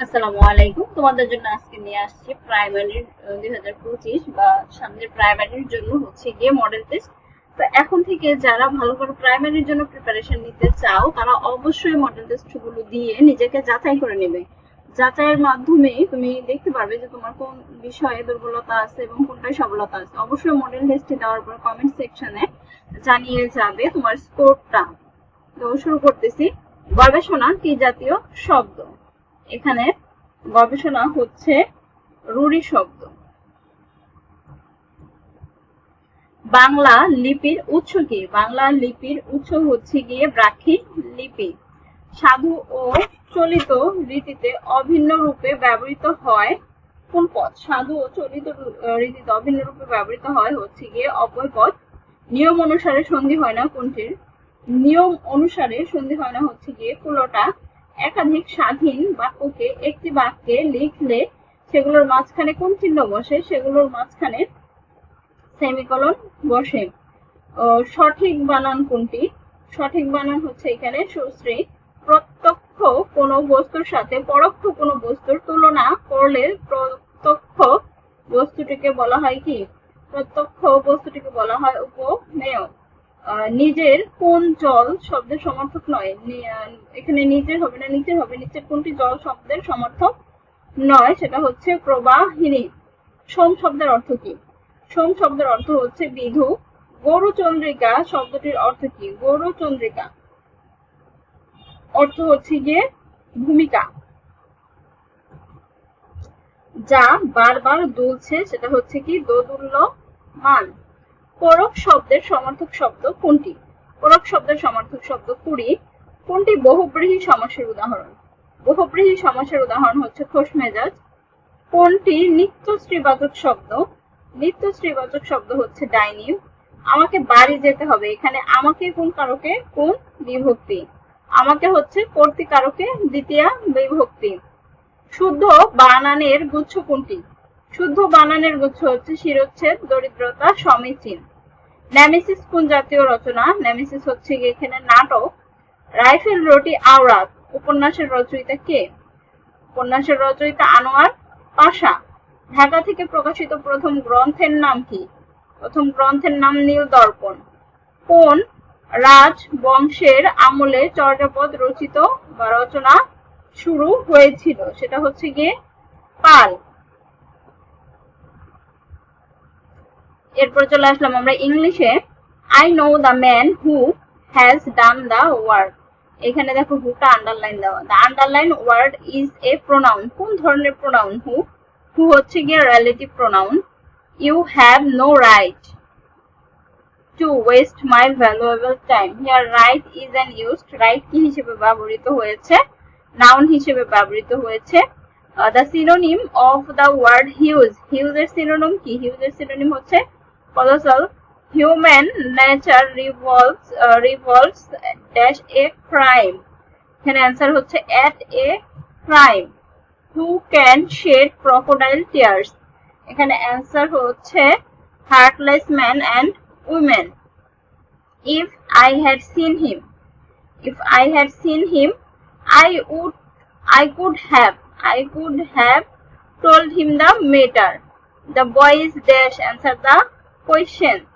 আসসালামু আলাইকুম। তোমাদের জন্য আজকে নিয়ে আসছি প্রাইমারির দুই হাজার পঁচিশ বা সামনের প্রাইমারির জন্য হচ্ছে গিয়ে মডেল টেস্ট তো এখন থেকে যারা ভালো করে প্রাইমারির জন্য প্রিপারেশন নিতে চাও, তারা অবশ্যই মডেল টেস্টগুলো দিয়ে নিজেকে যাচাই করে নেবে। যাচাইয়ের মাধ্যমে তুমি দেখতে পারবে যে তোমার কোন বিষয়ে দুর্বলতা আছে এবং কোনটায় সফলতা আছে। অবশ্যই মডেল টেস্টে দেওয়ার পর কমেন্ট সেকশনে জানিয়ে যাবে তোমার স্কোরটা তো শুরু করতেছি। গবেষণা কি জাতীয় শব্দ? এখানে গবেষণা হচ্ছে রুড়ি শব্দ। বাংলা লিপির উৎস কি? বাংলা লিপির উৎস হচ্ছে গিয়ে ব্রাক্ষী লিপি। সাধু ও চলিত রীতিতে অভিন্ন রূপে ব্যবহৃত হয় কোন পদ? সাধু ও চলিত রীতিতে অভিন্ন রূপে ব্যবহৃত হয় হচ্ছে গিয়ে অব্যয় পদ। নিয়ম অনুসারে সন্ধি হয় না কোনটির? নিয়ম অনুসারে সন্ধি হয় না হচ্ছে গিয়ে পুরোটা একাধিক স্বাধীন বাক্যকে একটি বাক্যে লিখলে সেগুলোর মাঝখানে কোন চিহ্ন বসে? সেগুলোর মাঝখানে সেমিকলন বসে। সঠিক বানান কোনটি? সঠিক বানান হচ্ছে এখানে সুশ্রী প্রত্যক্ষ কোনো বস্তুর সাথে পরোক্ষ কোনো বস্তুর তুলনা করলে প্রত্যক্ষ বস্তুটিকে বলা হয় কি? প্রত্যক্ষ বস্তুটিকে বলা হয় উপমেয়। নিজের কোন জল শব্দের সমর্থক নয়। এখানে নিজের হবে না, নিচের হবে। নিচের কোনটি জল শব্দের সমর্থক নয়, সেটা হচ্ছে প্রবাহিনী। সোম শব্দের অর্থ কি? সোম শব্দের অর্থ হচ্ছে বিধু। গৌরচন্দ্রিকা শব্দটির অর্থ কি? গৌরচন্দ্রিকা অর্থ হচ্ছে গিয়ে ভূমিকা। যা বারবার দুলছে, সেটা হচ্ছে কি? দোদুল্য মান পরক শব্দের সমর্থক শব্দ কোনটি? পরক শব্দের সমর্থক শব্দ কুড়ি, কোনটি বহুব্রীহী সমাসের উদাহরণ? বহুব্রীহী সমাসের উদাহরণ হচ্ছে খোশ মেজাজ। কোনটি নিত্য শ্রীবাচক শব্দ? নিত্য শ্রীবাচক শব্দ হচ্ছে ডাইনিউ। আমাকে বাড়ি যেতে হবে। এখানে আমাকে কোন কারকে? কোন বিভক্তি? আমাকে হচ্ছে কর্তিকারকে দ্বিতীয় বিভক্তি। শুদ্ধ বানানের গুচ্ছ কোনটি? শুদ্ধ বানানের গুচ্ছ হচ্ছে শিরোচ্ছেদ, দরিদ্রতা, সমীচীন। নেমেসিস কোন জাতীয় রচনা? নেমেসিস হচ্ছে এখানে নাটক। রাইফেল রোটি আওরাত। উপন্যাসের রচয়িতা কে? উপন্যাসের রচয়িতা আনোয়ার পাশা। ঢাকা থেকে প্রকাশিত প্রথম গ্রন্থের নাম কি? প্রথম গ্রন্থের নাম নীল দর্পণ। কোন রাজ বংশের আমলে চর্যাপদ রচিত বা রচনা শুরু হয়েছিল? সেটা হচ্ছে গিয়ে পাল। এরপর চলে আসলাম আমরা ইংলিশে I know the man who has done the word এখানে দেখো হুটা আন্ডারলাইন দেওয়া। The underline word is a pronoun কোন ধরনের প্রোনাউন হু হু হচ্ছে গিয়ে relative pronoun you have no right to waste my valuable time here right is an used right কি হিসেবে ব্যবহৃত হয়েছে? নাউন হিসেবে ব্যবহৃত হয়েছে। The synonym of the word huge হিউজের synonym কি? হিউজের সিনোনিম হচ্ছে colossal human nature revolves uh, revolves dash a crime এখানে answer at a crime who can shed crocodile tears এখানে অ্যান্সার হচ্ছে heartless men and women if i had seen him if i had seen him i would i could have i could have told him the matter the boy is dash answer the question.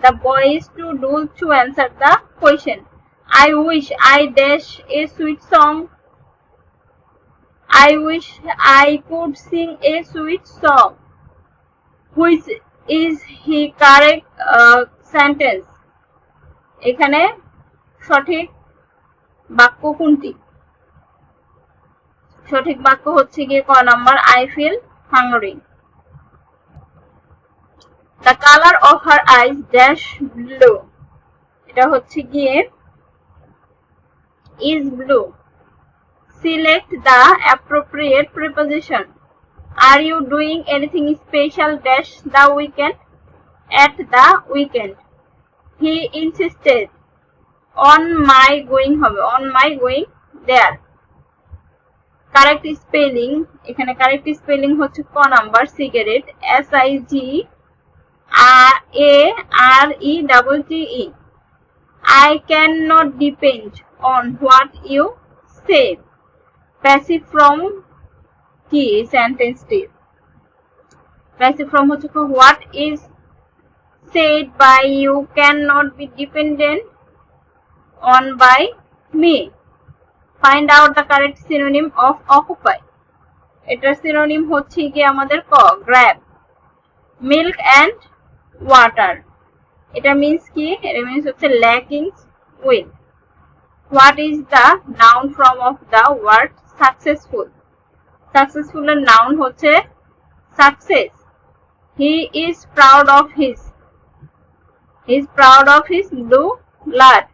The boy is too dull to answer the question. I wish I dash a sweet song. I wish I could sing a sweet song. Which is he correct uh, sentence? এখানে সঠিক বাক্য কোনটি সঠিক বাক্য হচ্ছে গিয়ে ক number I feel hungry the colour of her eyes dash blue এটা হচ্ছে গিয়ে is blue select the appropriate preposition are you doing anything special dash the weekend at the weekend he insisted on my going হবে on my going there correct spelling এখানে correct spelling হচ্ছে ক number cigarette S I G A R E double T E. I cannot depend on what you say. Passive from কি সেন্টেন্সটি passive form হচ্ছে what is said by you cannot be dependent on by me find out the correct synonym of occupy এটার synonym হচ্ছে কি আমাদের ক grab milk and water এটা means কি? এটা মিন্স হচ্ছে lacking with what is the noun from of the word successful successful এর নাউন হচ্ছে success he is proud of his he is proud of his blue blood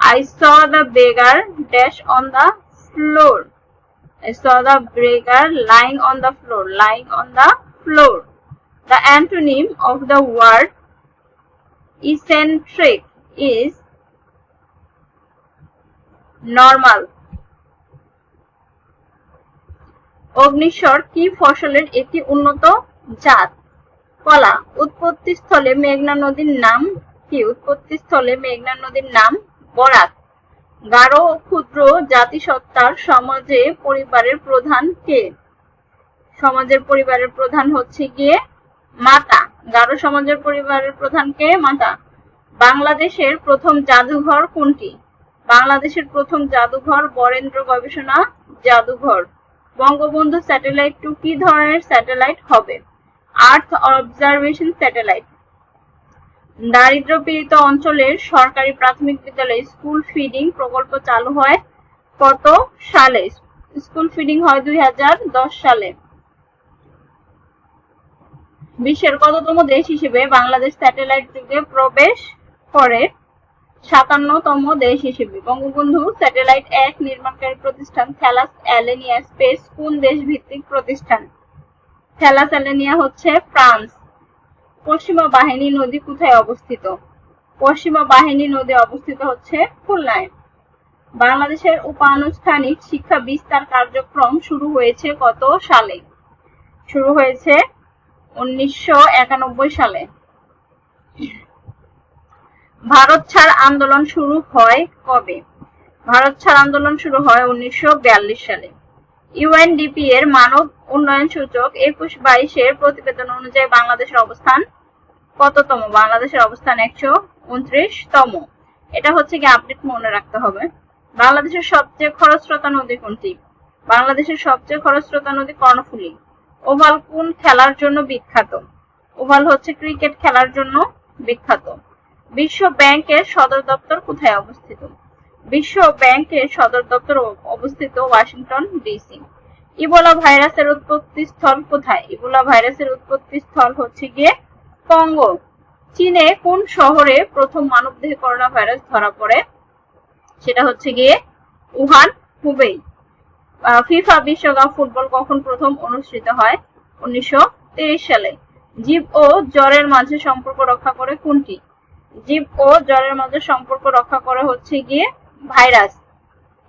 I saw the beggar dash on the floor. I saw the beggar lying on the floor, lying on the floor. The antonym of the word eccentric is normal. অগ্নিস্বর কি ফসলের একটি উন্নত জাত? কলা, উৎপত্তি স্থলে মেঘনা নদীর নাম কি? উৎপত্তি স্থলে মেঘনা নদীর নাম বরাক। গাঢ় ক্ষুদ্র জাতিসত্তার সমাজে পরিবারের প্রধান কে? সমাজের পরিবারের প্রধান হচ্ছে গিয়ে মাতা গারো সমাজের পরিবারের প্রধান কে মাতা। বাংলাদেশের প্রথম জাদুঘর কোনটি? বাংলাদেশের প্রথম জাদুঘর বরেন্দ্র গবেষণা জাদুঘর। বঙ্গবন্ধু স্যাটেলাইট টু কি ধরনের স্যাটেলাইট হবে? Earth observation satellite. দারিদ্র পীড়িত অঞ্চলের সরকারি প্রাথমিক বিদ্যালয়ে স্কুল ফিডিং প্রকল্প চালু হয় কত সালে? স্কুল ফিডিং হয় দুই হাজার দশ সালে। বিশ্বের কততম দেশ হিসেবে বাংলাদেশ স্যাটেলাইট যুগে প্রবেশ করে? সাতান্নতম দেশ হিসেবে। বঙ্গবন্ধু স্যাটেলাইট এক নির্মাণকারী প্রতিষ্ঠান থ্যালাস অ্যালেনিয়া স্পেস কোন দেশ ভিত্তিক প্রতিষ্ঠান? থ্যালাস অ্যালেনিয়া হচ্ছে ফ্রান্স। পশ্চিমা বাহিনী নদী কোথায় অবস্থিত? পশ্চিমা বাহিনী নদী অবস্থিত হচ্ছে খুলনায়। বাংলাদেশের উপানুষ্ঠানিক শিক্ষা বিস্তার কার্যক্রম শুরু হয়েছে কত সালে? শুরু হয়েছে উনিশশো একানব্বই সালে। ভারত ছাড় আন্দোলন শুরু হয় কবে? ভারত ছাড় আন্দোলন শুরু হয় উনিশশো বিয়াল্লিশ সালে। ইউএনডিপি এর মানব উন্নয়ন সূচক একুশ বাইশের প্রতিবেদন অনুযায়ী বাংলাদেশের অবস্থান কততম? বাংলাদেশের অবস্থান একশো উনত্রিশতম। এটা হচ্ছে কি আপডেট মনে রাখতে হবে। বাংলাদেশের সবচেয়ে খরস্রোতা নদী কোনটি? বাংলাদেশের সবচেয়ে খরস্রোতা নদী কর্ণফুলী। ওভাল কোন খেলার জন্য বিখ্যাত? ওভাল হচ্ছে ক্রিকেট খেলার জন্য বিখ্যাত। বিশ্ব ব্যাংকের সদর দপ্তর কোথায় অবস্থিত? বিশ্ব ব্যাংকের সদর দপ্তর অবস্থিত ওয়াশিংটন ডিসি। ইবোলা ভাইরাসের উৎপত্তি স্থল কোথায়? ইবোলা ভাইরাসের উৎপত্তি স্থল হচ্ছে গিয়ে কঙ্গো। চীনে কোন শহরে প্রথম মানবদেহে করোনা ভাইরাস ধরা পড়ে? সেটা হচ্ছে গিয়ে উহান হুবেই। ফিফা বিশ্বকাপ ফুটবল কখন প্রথম অনুষ্ঠিত হয়? উনিশশো সালে। জীব ও জ্বরের মাঝে সম্পর্ক রক্ষা করে কোনটি? জীব ও জ্বরের মাঝে সম্পর্ক রক্ষা করে হচ্ছে গিয়ে ভাইরাস।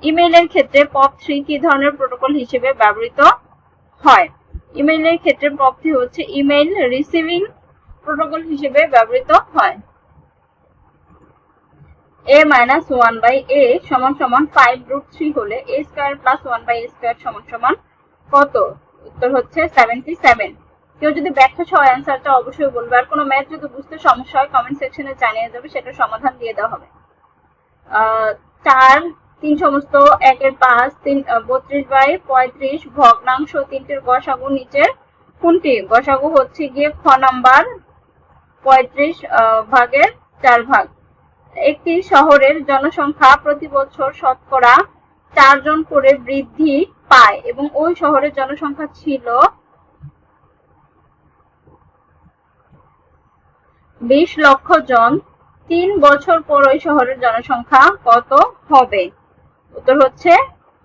ইমেইলের ক্ষেত্রে পপ থ্রি কি ধরনের প্রোটোকল হিসেবে ব্যবহৃত হয়? ইমেইলের ক্ষেত্রে পপ থ্রি হচ্ছে ইমেইল রিসিভিং প্রোটোকল হিসেবে ব্যবহৃত হয়। A minus one by a সমান সমান ফাইভ রুট থ্রি হলে a square plus one by a square সমান সমান কত? উত্তর হচ্ছে সেভেন্টি সেভেন কেউ যদি ব্যাখ্যা সহ অ্যান্সারটা অবশ্যই বলবে, আর কোনো ম্যাথ যদি বুঝতে সমস্যা হয় কমেন্ট সেকশনে জানিয়ে যাবে সেটার সমাধান দিয়ে দেওয়া হবে। চার, তিন সমস্ত, একের পাঁচ, তিন বত্রিশ বাই পঁয়ত্রিশ, ভগ্নাংশ তিনটির গসাগু নিচের কোনটি? গসাগু হচ্ছে গিয়ে খ নাম্বার পঁয়ত্রিশ ভাগের চার ভাগ। একটি শহরের জনসংখ্যা প্রতি বছর শতকরা চারজন করে বৃদ্ধি পায় এবং ওই শহরের জনসংখ্যা ছিল বিশ লক্ষ জন। তিন বছর পর ওই শহরের জনসংখ্যা কত হবে? উত্তর হচ্ছে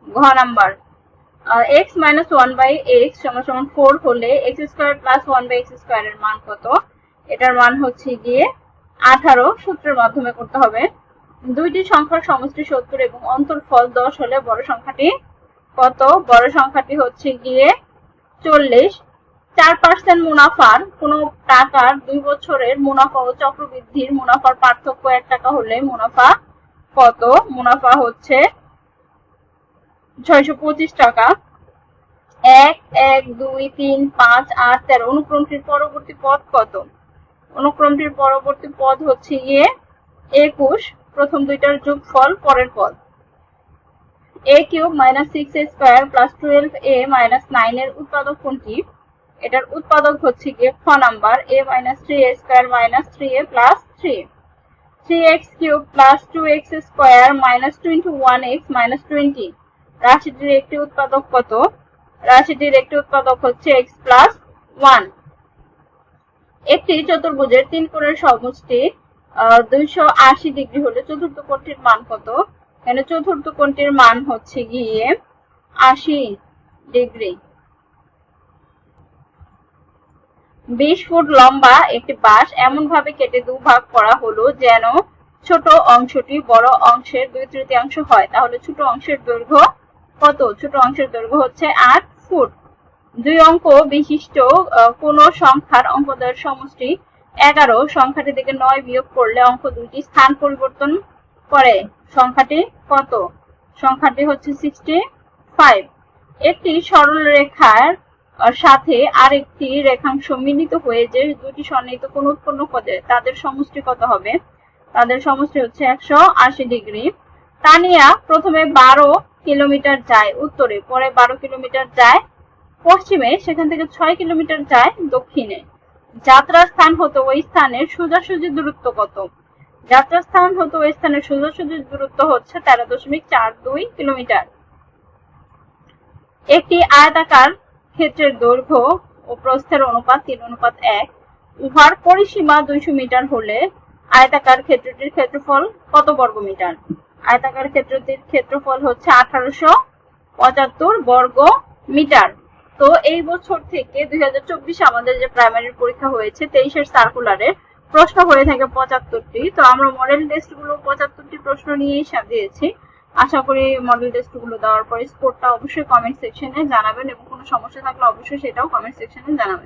ঘ number. X minus one by x সমান সমান ফোর হলে x square plus one by x স্কোয়ারের মান কত? এটার মান হচ্ছে গিয়ে আঠারো সূত্রের মাধ্যমে করতে হবে। দুইটি সংখ্যার সমষ্টি সত্তর এবং অন্তর্ফল দশ হলে বড় সংখ্যাটি কত? বড় সংখ্যাটি হচ্ছে গিয়ে চল্লিশ। চার পার্সেন্ট মুনাফার কোন টাকার দুই বছরের মুনাফা ও চক্রবৃদ্ধির মুনাফার পার্থক্য এক টাকা হলে মুনাফা কত? মুনাফা হচ্ছে ছয়শো পঁচিশ টাকা। এক এক, দুই, তিন, পাঁচ, আট, তেরো। অনুক্রমটির পরবর্তী পদ কত? অনুক্রমটির পরবর্তী পদ হচ্ছে গিয়ে একুশ। প্রথম দুইটার যোগফল পরের পদ। A cube minus six a square plus twelve a minus nine এর উৎপাদক কোনটি? এটার উৎপাদক হচ্ছে গিয়ে খ number, a minus three a square minus three a plus three. Three x cube plus two x square minus two into one x minus twenty. রাশিটির একটি উৎপাদক কত? রাশিটির একটি উৎপাদক হচ্ছে এক্স প্লাস ওয়ান। একটি চতুর্ভুজের তিন কোণের সমষ্টি দুইশো আশি ডিগ্রি হলে চতুর্থ কোণটির মান কত? এখানে চতুর্থ কোণটির মান হচ্ছে গিয়ে আশি ডিগ্রি। বিশ ফুট লম্বা একটি বাঁশ এমন ভাবে কেটে দুভাগ করা হলো যেন ছোট অংশটি বড় অংশের দুই তৃতীয়াংশ হয়। তাহলে ছোট অংশের দৈর্ঘ্য কত? ছোট অংশের দৈর্ঘ্য হচ্ছে আট ফুট। দুই অঙ্ক বিশিষ্ট কোন সংখ্যার অঙ্কদের সমষ্টি এগারো, সংখ্যাটি থেকে নয় বিয়োগ করলে অঙ্ক দুইটি স্থান পরিবর্তন করে। সংখ্যাটি কত? সংখ্যাটি হচ্ছে সিক্সটি ফাইভ একটি সরল রেখার সাথে আরেকটি রেখাংশ মিলিত হয়ে যে দুটি সন্নিহিত কোণ উৎপন্ন করে, তাদের সমষ্টি কত হবে? তাদের সমষ্টি হচ্ছে একশো আশি ডিগ্রি। তানিয়া প্রথমে বারো কিলোমিটার যায় উত্তরে, পরে বারো কিলোমিটার যায় পশ্চিমে সেখান থেকে ছয় কিলোমিটার যায় দক্ষিণে। যাত্রা স্থান হতো ওই স্থানের সোজাসুজি দূরত্ব কত? যাত্রা স্থান হতো ওই স্থানের সোজাসুজি দূরত্ব হচ্ছে তেরো দশমিক চার দুই কিলোমিটার। একটি আয়তাকার ক্ষেত্রের দৈর্ঘ্য ও প্রস্থের অনুপাত তিন, অনুপাত এক। উহার পরিসীমা দুইশো মিটার হলে আয়তাকার ক্ষেত্রটির ক্ষেত্রফল কত বর্গ মিটার? আয়তাকার ক্ষেত্রটির ক্ষেত্রফল হচ্ছে আঠারোশো পঁচাত্তর বর্গ মিটার। তো এই বছর থেকে দুই হাজার চব্বিশ আমাদের যে প্রাইমারি পরীক্ষা হয়েছে, তেইশের সার্কুলারের প্রশ্ন হয়ে থাকে পঁচাত্তরটি। তো আমরা মডেল টেস্টগুলো পঁচাত্তরটি প্রশ্ন নিয়েই সাজিয়েছি আশা করি মডেল টেস্টগুলো দেওয়ার পরে স্কোরটা অবশ্যই কমেন্ট সেকশনে জানাবেন এবং কোনো সমস্যা থাকলে অবশ্যই সেটাও কমেন্ট সেকশনে জানাবেন।